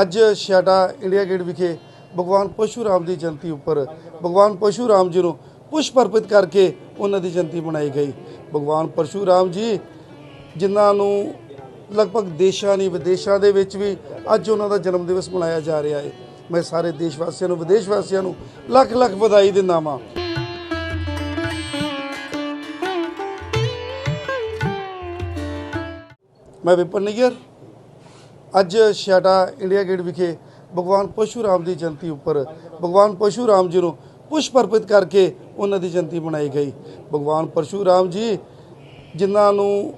ਅੱਜ ਛਾਟਾ India gate ਵਿਖੇ ਭਗਵਾਨ ਪਰਸ਼ੂਰਾਮ ਦੀ ਜਯੰਤੀ ਉੱਪਰ ਭਗਵਾਨ ਪਰਸ਼ੂਰਾਮ ਜੀ ਨੂੰ ਪੁਸ਼ਪ ਅਰਪਿਤ ਕਰਕੇ ਉਹਨਾਂ ਦੀ ਜਯੰਤੀ ਮਨਾਈ ਗਈ। ਭਗਵਾਨ ਪਰਸ਼ੂਰਾਮ ਜੀ, ਜਿਨ੍ਹਾਂ ਨੂੰ ਲਗਭਗ ਦੇਸ਼ਾਂ ਨਹੀਂ ਵਿਦੇਸ਼ਾਂ ਦੇ ਵਿੱਚ ਵੀ ਅੱਜ ਉਹਨਾਂ ਦਾ ਜਨਮ ਦਿਵਸ ਮਨਾਇਆ ਜਾ ਰਿਹਾ ਹੈ। ਮੈਂ ਸਾਰੇ ਦੇਸ਼ ਵਾਸੀਆਂ ਨੂੰ ਵਿਦੇਸ਼ ਵਾਸੀਆਂ ਨੂੰ ਲੱਖ ਲੱਖ ਵਧਾਈ ਦਿੰਦਾ ਹਾਂ ਮੈਂ ਵਿਪਨ ਨਿਗਰ। ਅੱਜ ਛਾਟਾ ਇੰਡੀਆ ਗੇਟ ਵਿਖੇ ਭਗਵਾਨ ਪਰਸ਼ੂਰਾਮ ਦੀ ਜਯੰਤੀ ਉੱਪਰ ਭਗਵਾਨ ਪਰਸ਼ੂਰਾਮ ਜੀ ਨੂੰ ਪੁਸ਼ਪ ਅਰਪਿਤ ਕਰਕੇ ਉਹਨਾਂ ਦੀ ਜਯੰਤੀ ਮਨਾਈ ਗਈ। ਭਗਵਾਨ ਪਰਸ਼ੂਰਾਮ ਜੀ, ਜਿਨ੍ਹਾਂ ਨੂੰ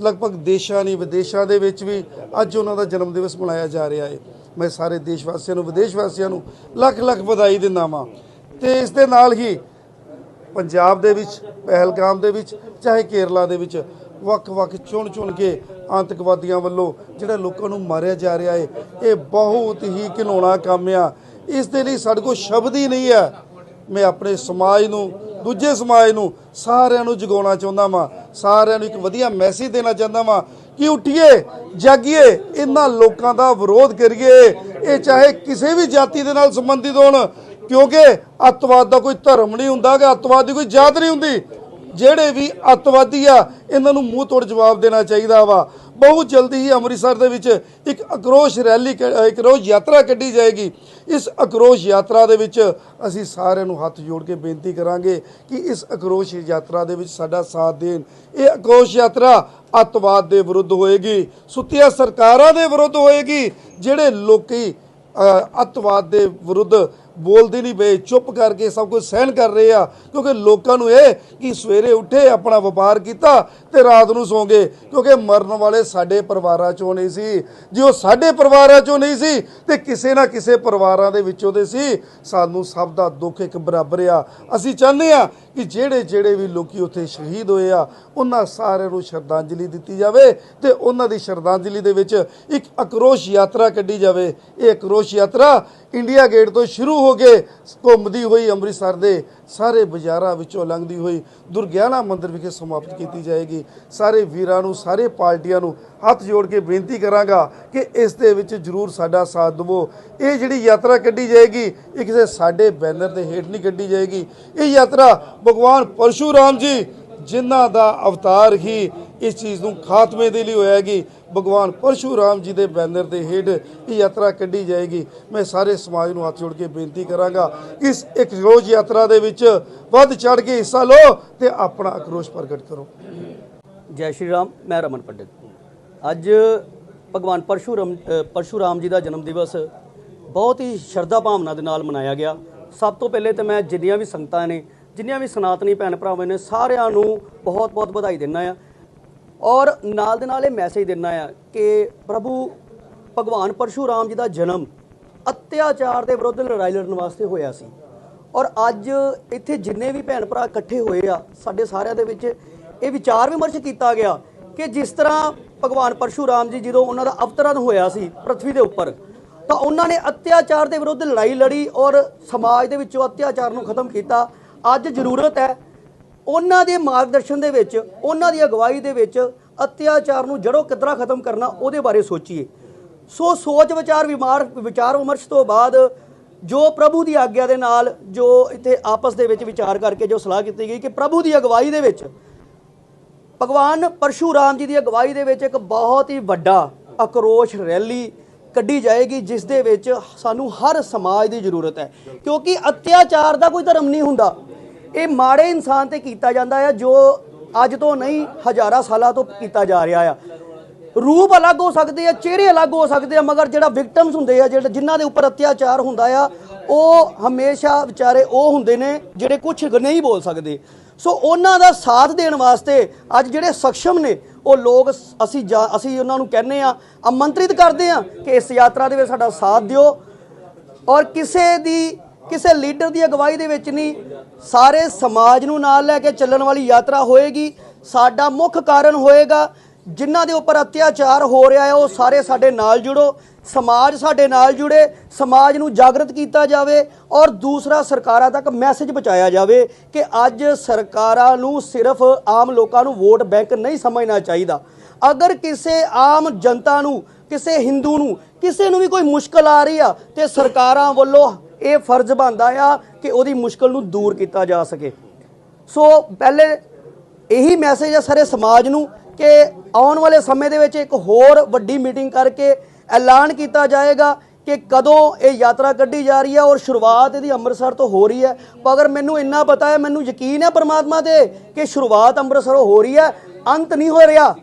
ਲਗਭਗ ਦੇਸ਼ਾਂ ਨਹੀਂ, ਵਿਦੇਸ਼ਾਂ ਦੇ ਵਿੱਚ ਵੀ ਅੱਜ ਉਹਨਾਂ ਦਾ ਜਨਮ ਦਿਵਸ ਮਨਾਇਆ ਜਾ ਰਿਹਾ ਹੈ। ਮੈਂ ਸਾਰੇ ਦੇਸ਼ ਵਾਸੀਆਂ ਨੂੰ ਵਿਦੇਸ਼ ਵਾਸੀਆਂ ਨੂੰ ਲੱਖ ਲੱਖ ਵਧਾਈ ਦਿੰਦਾ ਵਾਂ। ਤੇ ਇਸ ਦੇ ਨਾਲ ਹੀ ਪੰਜਾਬ ਦੇ ਵਿੱਚ, ਪਹਿਲਗਾਮ ਦੇ ਵਿੱਚ, ਚਾਹੇ ਕੇਰਲਾ ਦੇ ਵਿੱਚ ਵੱਖ-ਵੱਖ ਚੁਣ-ਚੁਣ ਕੇ ਆਤੰਕਵਾਦੀਆਂ ਵੱਲੋਂ ਜਿਹੜਾ ਲੋਕਾਂ ਨੂੰ ਮਾਰਿਆ ਜਾ ਰਿਹਾ ਹੈ ਇਹ ਬਹੁਤ ਹੀ ਘਿਨੌਣਾ ਕੰਮ ਆ। ਇਸ ਦੇ ਲਈ ਸਾਡੇ ਕੋਲ ਸ਼ਬਦ ਹੀ ਨਹੀਂ ਹੈ ਮੈਂ ਆਪਣੇ ਸਮਾਜ ਨੂੰ, ਦੂਜੇ ਸਮਾਜ ਨੂੰ ਸਾਰਿਆਂ ਨੂੰ ਜਗਾਉਣਾ ਚਾਹੁੰਦਾ ਵਾਂ। ਸਾਰਿਆਂ ਨੂੰ ਇੱਕ ਵਧੀਆ ਮੈਸੇਜ ਦੇਣਾ ਚਾਹੁੰਦਾ ਵਾਂ ਕਿ ਉਠੀਏ, ਜਾਗੀਏ, ਇਹਨਾਂ ਲੋਕਾਂ ਦਾ ਵਿਰੋਧ ਕਰੀਏ। ਇਹ ਚਾਹੇ ਕਿਸੇ ਵੀ ਜਾਤੀ ਦੇ ਨਾਲ ਸੰਬੰਧਿਤ ਹੋਣ, ਕਿਉਂਕਿ ਅੱਤਵਾਦ ਦਾ ਕੋਈ ਧਰਮ ਨਹੀਂ ਹੁੰਦਾ ਕਿ ਅੱਤਵਾਦ ਦੀ ਕੋਈ ਜਾਤ ਨਹੀਂ ਹੁੰਦੀ। ਜਿਹੜੇ ਵੀ ਅੱਤਵਾਦੀ ਆ ਇਹਨਾਂ ਨੂੰ ਮੂੰਹ ਤੋੜ ਜਵਾਬ ਦੇਣਾ ਚਾਹੀਦਾ ਵਾ। ਬਹੁਤ ਜਲਦੀ ਹੀ ਅੰਮ੍ਰਿਤਸਰ ਦੇ ਵਿੱਚ ਇੱਕ ਅਕਰੋਸ਼ ਰੈਲੀ ਕ- ਇੱਕ ਰੋਜ਼ ਯਾਤਰਾ ਕੱਢੀ ਜਾਏਗੀ। ਇਸ ਅਕਰੋਸ਼ ਯਾਤਰਾ ਦੇ ਵਿੱਚ ਅਸੀਂ ਸਾਰਿਆਂ ਨੂੰ ਹੱਥ ਜੋੜ ਕੇ ਬੇਨਤੀ ਕਰਾਂਗੇ ਕਿ ਇਸ ਅਕਰੋਸ਼ ਯਾਤਰਾ ਦੇ ਵਿੱਚ ਸਾਡਾ ਸਾਥ ਦੇਣ। ਇਹ ਅਕਰੋਸ਼ ਯਾਤਰਾ ਅੱਤਵਾਦ ਦੇ ਵਿਰੁੱਧ ਹੋਏਗੀ ਸੁੱਤੀਆਂ ਸਰਕਾਰਾਂ ਦੇ ਵਿਰੁੱਧ ਹੋਏਗੀ ਜਿਹੜੇ ਲੋਕੀ ਅ, ਅੱਤਵਾਦ ਦੇ ਵਿਰੁੱਧ ਬੋਲਦੇ ਨਹੀਂ ਪਏ ਚੁੱਪ ਕਰਕੇ ਸਭ ਕੁਝ ਸਹਿਣ ਕਰ ਰਹੇ ਆ, ਕਿਉਂਕਿ ਲੋਕਾਂ ਨੂੰ ਇਹ ਕਿ ਸਵੇਰੇ ਉੱਠੇ, ਆਪਣਾ ਵਪਾਰ ਕੀਤਾ ਤੇ ਰਾਤ ਨੂੰ ਸੌਂਗੇ ਕਿਉਂਕਿ ਮਰਨ ਵਾਲੇ ਸਾਡੇ ਪਰਿਵਾਰਾਂ ਚੋਂ ਨਹੀਂ ਸੀ। ਜੇ ਉਹ ਸਾਡੇ ਪਰਿਵਾਰਾਂ ਚੋਂ ਨਹੀਂ ਸੀ, ਤੇ ਕਿਸੇ ਨਾ ਕਿਸੇ ਪਰਿਵਾਰਾਂ ਦੇ ਵਿੱਚੋਂ ਦੇ ਸੀ। ਸਾਨੂੰ ਸਭ ਦਾ ਦੁੱਖ ਇੱਕ ਬਰਾਬਰ ਆ। ਅਸੀਂ ਚਾਹੁੰਦੇ ਆ ਕਿ ਜਿਹੜੇ ਜਿਹੜੇ ਵੀ ਲੋਕੀ ਉੱਥੇ ਸ਼ਹੀਦ ਹੋਏ ਆ, ਉਹਨਾਂ ਸਾਰਿਆਂ ਨੂੰ ਸ਼ਰਧਾਂਜਲੀ ਦਿੱਤੀ ਜਾਵੇ ਤੇ ਉਹਨਾਂ ਦੀ ਸ਼ਰਧਾਂਜਲੀ ਦੇ ਵਿੱਚ ਇੱਕ ਅਕਰੋਸ਼ ਯਾਤਰਾ ਕੱਢੀ ਜਾਵੇ। ਇਹ ਅਕਰੋਸ਼ ਯਾਤਰਾ ਇੰਡੀਆ ਗੇਟ ਤੋਂ ਸ਼ੁਰੂ ਹੋ ਕੇ ਘੁੰਮਦੀ ਹੋਈ ਅੰਮ੍ਰਿਤਸਰ ਦੇ ਸਾਰੇ ਬਾਜ਼ਾਰਾਂ ਵਿੱਚੋਂ ਲੰਘਦੀ ਹੋਈ ਦੁਰਗਿਆਨਾ ਮੰਦਿਰ ਵਿਖੇ ਸਮਾਪਤ ਕੀਤੀ ਜਾਏਗੀ। ਸਾਰੇ ਵੀਰਾਂ ਨੂੰ, ਸਾਰੇ ਪਾਰਟੀਆਂ ਨੂੰ ਹੱਥ ਜੋੜ ਕੇ ਬੇਨਤੀ ਕਰਾਂਗਾ ਕਿ ਇਸ ਦੇ ਵਿੱਚ ਜਰੂਰ ਸਾਡਾ ਸਾਥ ਦਿਵੋ। ਇਹ ਜਿਹੜੀ ਯਾਤਰਾ ਕੱਢੀ ਜਾਏਗੀ, ਇਹ ਕਿਸੇ ਸਾਡੇ ਬੈਨਰ ਦੇ ਹੇਠ ਨਹੀਂ ਕੱਢੀ ਜਾਏਗੀ। ਇਹ ਯਾਤਰਾ ਭਗਵਾਨ ਪਰਸ਼ੂਰਾਮ ਜੀ ਜਿਨ੍ਹਾਂ ਦਾ ਅਵਤਾਰ ਹੀ ਇਸ ਚੀਜ਼ ਨੂੰ ਖਾਤਮੇ ਦੇ ਲਈ ਹੋਇਆਗੀ ਭਗਵਾਨ ਪਰਸ਼ੂਰਾਮ ਜੀ ਦੇ ਬੈਨਰ ਦੇ ਹੇਠ ਇਹ ਯਾਤਰਾ ਕੱਢੀ ਜਾਏਗੀ। ਮੈਂ ਸਾਰੇ ਸਮਾਜ ਨੂੰ ਹੱਥ ਜੋੜ ਕੇ ਬੇਨਤੀ ਕਰਾਂਗਾ ਇਸ ਇੱਕ ਰੋਜ਼ ਯਾਤਰਾ ਦੇ ਵਿੱਚ ਵੱਧ ਚੜ ਕੇ ਹਿੱਸਾ ਲਓ ਤੇ ਆਪਣਾ ਆਕਰੋਸ਼ ਪ੍ਰਗਟ ਕਰੋ। ਜੈ ਸ਼੍ਰੀ ਰਾਮ ਮੈਂ ਰਮਨ ਪੰਡਿਤ। ਅੱਜ ਭਗਵਾਨ ਪਰਸ਼ੂਰਾਮ ਅ, ਪਰਸ਼ੂਰਾਮ ਜੀ ਦਾ ਜਨਮ ਦਿਵਸ ਬਹੁਤ ਹੀ ਸ਼ਰਧਾ ਭਾਵਨਾ ਦੇ ਨਾਲ ਮਨਾਇਆ ਗਿਆ। ਸਭ ਤੋਂ ਪਹਿਲੇ ਤੇ ਮੈਂ ਜਿੰਨੀਆਂ ਵੀ ਸੰਗਤਾਂ ਨੇ ਜਿੰਨੀਆਂ ਵੀ ਸਨਾਤਨੀ ਭੈਣ ਭਰਾਵਾਂ ਨੇ ਸਾਰਿਆਂ ਨੂੰ ਬਹੁਤ ਬਹੁਤ ਵਧਾਈ ਦਿੰਦਾ ਆ। ਔਰ ਨਾਲ ਦੇ ਨਾਲ ਇਹ ਮੈਸੇਜ ਦਿੰਦਾ ਆ ਕਿ ਪ੍ਰਭੂ ਭਗਵਾਨ ਪਰਸ਼ੂਰਾਮ ਜੀ ਦਾ ਜਨਮ ਅਤਿਆਚਾਰ ਦੇ ਵਿਰੁੱਧ ਲੜਾਈ ਲੜਨ ਵਾਸਤੇ ਹੋਇਆ ਸੀ। ਔਰ ਅੱਜ ਇੱਥੇ ਜਿੰਨੇ ਵੀ ਭੈਣ ਭਰਾ ਇਕੱਠੇ ਹੋਏ ਆ, ਸਾਡੇ ਸਾਰਿਆਂ ਦੇ ਵਿੱਚ ਇਹ ਵਿਚਾਰ ਵਿਮਰਸ਼ ਕੀਤਾ ਗਿਆ ਕਿ ਜਿਸ ਤਰ੍ਹਾਂ ਭਗਵਾਨ ਪਰਸ਼ੂਰਾਮ ਜੀ ਜਦੋਂ ਉਹਨਾਂ ਦਾ ਅਵਤਰਨ ਹੋਇਆ ਸੀ ਪ੍ਰithvi ਦੇ ਉੱਪਰ, ਤਾਂ ਉਹਨਾਂ ਨੇ ਅਤਿਆਚਾਰ ਦੇ ਵਿਰੁੱਧ ਲੜਾਈ ਲੜੀ ਔਰ ਸਮਾਜ ਦੇ ਵਿੱਚੋਂ ਅਤਿਆਚਾਰ ਨੂੰ ਖਤਮ ਕੀਤਾ। ਅੱਜ ਜ਼ਰੂਰਤ ਹੈ ਉਹਨਾਂ ਦੇ ਮਾਰਗਦਰਸ਼ਨ ਦੇ ਵਿੱਚ, ਉਹਨਾਂ ਦੀ ਅਗਵਾਈ ਦੇ ਵਿੱਚ ਅਤਿਆਚਾਰ ਨੂੰ ਜੜੋਂ ਕਿੱਦਾਂ ਖਤਮ ਕਰਨਾ ਉਹਦੇ ਬਾਰੇ ਸੋਚੀਏ। ਸੋ ਸੋਚ ਵਿਚਾਰ ਵਿਮਾਰ ਵਿਚਾਰ ਵਿਮਰਸ਼ ਤੋਂ ਬਾਅਦ ਜੋ ਪ੍ਰਭੂ ਦੀ ਆਗਿਆ ਦੇ ਨਾਲ ਜੋ ਇੱਥੇ ਆਪਸ ਦੇ ਵਿੱਚ ਵਿਚਾਰ ਕਰਕੇ ਜੋ ਸਲਾਹ ਕੀਤੀ ਗਈ ਕਿ ਪ੍ਰਭੂ ਦੀ ਅਗਵਾਈ ਦੇ ਵਿੱਚ ਭਗਵਾਨ ਪਰਸ਼ੂਰਾਮ ਜੀ ਦੀ ਅਗਵਾਈ ਦੇ ਵਿੱਚ ਇੱਕ ਬਹੁਤ ਹੀ ਵੱਡਾ ਅਕਰੋਸ਼ ਰੈਲੀ ਕੱਢੀ ਜਾਏਗੀ, ਜਿਸ ਦੇ ਵਿੱਚ ਸਾਨੂੰ ਹਰ ਸਮਾਜ ਦੀ ਜ਼ਰੂਰਤ ਹੈ। ਕਿਉਂਕਿ ਅਤਿਆਚਾਰ ਦਾ ਕੋਈ ਧਰਮ ਨਹੀਂ ਹੁੰਦਾ। ਇਹ ਮਾੜੇ ਇਨਸਾਨ ਤੇ ਕੀਤਾ ਜਾਂਦਾ ਆ, ਜੋ ਅੱਜ ਤੋਂ ਨਹੀਂ, ਹਜ਼ਾਰਾਂ ਸਾਲਾਂ ਤੋਂ ਕੀਤਾ ਜਾ ਰਿਹਾ ਆ। ਰੂਪ ਅਲੱਗ ਹੋ ਸਕਦੇ ਆ, ਚਿਹਰੇ ਅਲੱਗ ਹੋ ਸਕਦੇ ਆ, ਮਗਰ ਜਿਹੜਾ ਵਿਕਟਮਸ ਹੁੰਦੇ ਆ, ਜਿਹੜੇ ਜਿਨ੍ਹਾਂ ਦੇ ਉੱਪਰ ਅਤਿਆਚਾਰ ਹੁੰਦਾ ਆ, ਉਹ ਹਮੇਸ਼ਾ ਵਿਚਾਰੇ ਉਹ ਹੁੰਦੇ ਨੇ ਜਿਹੜੇ ਕੁਝ ਨਹੀਂ ਬੋਲ ਸਕਦੇ। ਸੋ ਉਹਨਾਂ ਦਾ ਸਾਥ ਦੇਣ ਵਾਸਤੇ ਅੱਜ ਜਿਹੜੇ ਸક્ષਮ ਨੇ, ਉਹ ਲੋਕ ਅਸੀਂ ਜਾ- ਅਸੀਂ ਉਹਨਾਂ ਨੂੰ ਕਹਿੰਨੇ ਆ, ਆਮੰਤਰਿਤ ਕਰਦੇ ਆ ਕਿ ਇਸ ਯਾਤਰਾ ਦੇ ਵਿੱਚ ਸਾਡਾ ਸਾਥ ਦਿਓ। ਔਰ ਕਿਸੇ ਦੀ ਕਿਸੇ ਲੀਡਰ ਦੀ ਅਗਵਾਈ ਦੇ ਵਿੱਚ ਨਹੀਂ, ਸਾਰੇ ਸਮਾਜ ਨੂੰ ਨਾਲ ਲੈ ਕੇ ਚੱਲਣ ਵਾਲੀ ਯਾਤਰਾ ਹੋਏਗੀ। ਸਾਡਾ ਮੁੱਖ ਕਾਰਨ ਹੋਏਗਾ, ਜਿਨ੍ਹਾਂ ਦੇ ਉੱਪਰ ਅਤਿਆਚਾਰ ਹੋ ਰਿਹਾ ਹੈ, ਉਹ ਸਾਰੇ ਸਾਡੇ ਨਾਲ ਜੁੜੋ, ਸਮਾਜ ਸਾਡੇ ਨਾਲ ਜੁੜੇ, ਸਮਾਜ ਨੂੰ ਜਾਗਰਤ ਕੀਤਾ ਜਾਵੇ ਔਰ ਦੂਸਰਾ ਸਰਕਾਰਾਂ ਤੱਕ ਮੈਸੇਜ ਪਹੁੰਚਾਇਆ ਜਾਵੇ ਕਿ ਅੱਜ ਸਰਕਾਰਾਂ ਨੂੰ ਸਿਰਫ ਆਮ ਲੋਕਾਂ ਨੂੰ ਵੋਟ ਬੈਂਕ ਨਹੀਂ ਸਮਝਣਾ ਚਾਹੀਦਾ। ਅਗਰ ਕਿਸੇ ਆਮ ਜਨਤਾ ਨੂੰ, ਕਿਸੇ ਹਿੰਦੂ ਨੂੰ, ਕਿਸੇ ਨੂੰ ਵੀ ਕੋਈ ਮੁਸ਼ਕਲ ਆ ਰਹੀ ਆ, ਤੇ ਸਰਕਾਰਾਂ ਵੱਲੋਂ ਇਹ ਫਰਜ਼ ਬਣਦਾ ਆ ਕਿ ਉਹਦੀ ਮੁਸ਼ਕਲ ਨੂੰ ਦੂਰ ਕੀਤਾ ਜਾ ਸਕੇ। ਸੋ ਪਹਿਲੇ ਇਹੀ ਮੈਸੇਜ ਹੈ ਸਾਰੇ ਸਮਾਜ ਨੂੰ ਕਿ ਆਉਣ ਵਾਲੇ ਸਮੇਂ ਦੇ ਵਿੱਚ ਇੱਕ ਹੋਰ ਵੱਡੀ ਮੀਟਿੰਗ ਕਰਕੇ ਐਲਾਨ ਕੀਤਾ ਜਾਏਗਾ ਕਿ ਕਦੋਂ ਇਹ ਯਾਤਰਾ ਕੱਢੀ ਜਾ ਰਹੀ ਹੈ ਔਰ ਸ਼ੁਰੂਆਤ ਇਹਦੀ ਅੰਮ੍ਰਿਤਸਰ ਤੋਂ ਹੋ ਰਹੀ ਹੈ ਪਰ ਮੈਨੂੰ ਇੰਨਾ ਪਤਾ ਹੈ, ਮੈਨੂੰ ਯਕੀਨ ਹੈ ਪਰਮਾਤਮਾ ਤੇ ਕਿ ਸ਼ੁਰੂਆਤ ਅੰਮ੍ਰਿਤਸਰੋਂ ਹੋ ਰਹੀ ਹੈ ਅੰਤ ਨਹੀਂ ਹੋ ਰਿਹਾ।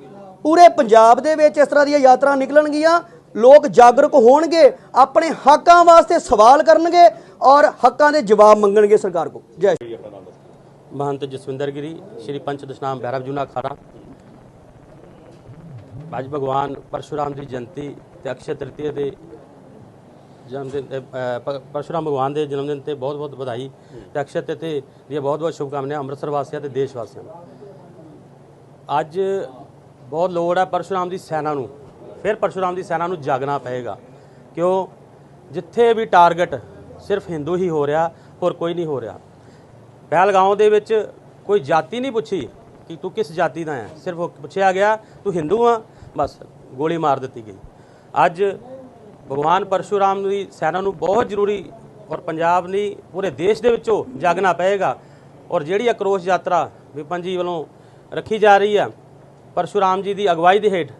ਪੂਰੇ ਪੰਜਾਬ ਦੇ ਵਿੱਚ ਇਸ ਤਰ੍ਹਾਂ ਦੀਆਂ ਯਾਤਰਾ ਨਿਕਲਣਗੀਆਂ। ਲੋਕ ਜਾਗਰੂਕ ਹੋਣਗੇ ਆਪਣੇ ਹੱਕਾਂ ਵਾਸਤੇ ਸਵਾਲ ਕਰਨਗੇ ਔਰ ਹੱਕਾਂ ਦੇ ਜਵਾਬ ਮੰਗਣਗੇ ਸਰਕਾਰ ਕੋਲ। ਜੈ ਸ਼੍ਰੀ ਮਹੰਤ ਜਸਵਿੰਦਰ ਗਿਰੀ ਸ਼੍ਰੀ ਪੰਚ ਦਸ਼ਨਾਮ ਭੈਰਵ ਜੂਨਾ ਖਾਰਾ ਅੱਜ ਭਗਵਾਨ ਪਰਸ਼ੁਰਾਮ ਦੀ ਜਯੰਤੀ ਤੇ ਅਕਸ਼ਯ ਤ੍ਰਿਤੀਆ ਦੇ ਜਨਮ ਦਿਨ ਤੇ, ਅ, ਪਰਸ਼ੁਰਾਮ ਭਗਵਾਨ ਦੇ ਜਨਮ ਦਿਨ ਤੇ ਬਹੁਤ ਬਹੁਤ ਵਧਾਈ ਤੇ ਅਕਸ਼ਯ ਤ੍ਰਿਤੀਆ ਦੀਆਂ ਬਹੁਤ ਬਹੁਤ ਸ਼ੁਭਕਾਮਨਾਵਾਂ ਅੰਮ੍ਰਿਤਸਰ ਵਾਸੀਆਂ ਤੇ ਦੇਸ਼ ਵਾਸੀਆਂ ਨੂੰ। ਅੱਜ ਬਹੁਤ ਲੋੜ ਹੈ ਪਰਸ਼ੁਰਾਮ ਦੀ ਸੈਨਾ ਨੂੰ। ਫਿਰ ਪਰਸ਼ੂਰਾਮ ਦੀ ਸੈਨਾ ਨੂੰ ਜਾਗਣਾ ਪਏਗਾ। ਕਿਉਂ? ਜਿੱਥੇ ਵੀ ਟਾਰਗੇਟ ਸਿਰਫ ਹਿੰਦੂ ਹੀ ਹੋ ਰਿਹਾ, ਹੋਰ ਕੋਈ ਨਹੀਂ ਹੋ ਰਿਹਾ। ਪਹਿਲਗਾਉਂ ਦੇ ਵਿੱਚ ਕੋਈ ਜਾਤੀ ਨਹੀਂ ਪੁੱਛੀ ਕਿ ਤੂੰ ਕਿਸ ਜਾਤੀ ਦਾ ਹੈ। ਸਿਰਫ ਪੁੱਛਿਆ ਗਿਆ, ਤੂੰ ਹਿੰਦੂ ਆ? ਬਸ, ਗੋਲੀ ਮਾਰ ਦਿੱਤੀ ਗਈ। ਅੱਜ ਭਗਵਾਨ ਪਰਸ਼ੂਰਾਮ ਦੀ ਸੈਨਾ ਨੂੰ ਬਹੁਤ ਜ਼ਰੂਰੀ ਔਰ ਪੰਜਾਬ ਨਹੀਂ ਪੂਰੇ ਦੇਸ਼ ਦੇ ਵਿੱਚੋਂ ਜਾਗਣਾ ਪਏਗਾ। ਔਰ ਜਿਹੜੀ ਅਕਰੋਸ਼ ਯਾਤਰਾ ਵਿਪਨ ਜੀ ਵੱਲੋਂ ਰੱਖੀ ਜਾ ਰਹੀ ਹੈ, ਪਰਸ਼ੂਰਾਮ ਜੀ ਦੀ ਅਗਵਾਈ ਦੇ ਹੇਠ,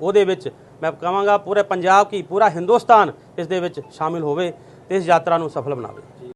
ਉਹਦੇ ਵਿੱਚ ਮੈਂ ਕਹਾਂਗਾ ਪੂਰੇ ਪੰਜਾਬ ਕੀ, ਪੂਰਾ ਹਿੰਦੁਸਤਾਨ ਇਸ ਦੇ ਵਿੱਚ ਸ਼ਾਮਿਲ ਹੋਵੇ ਤੇ ਇਸ ਯਾਤਰਾ ਨੂੰ ਸਫਲ ਬਣਾਵੇ।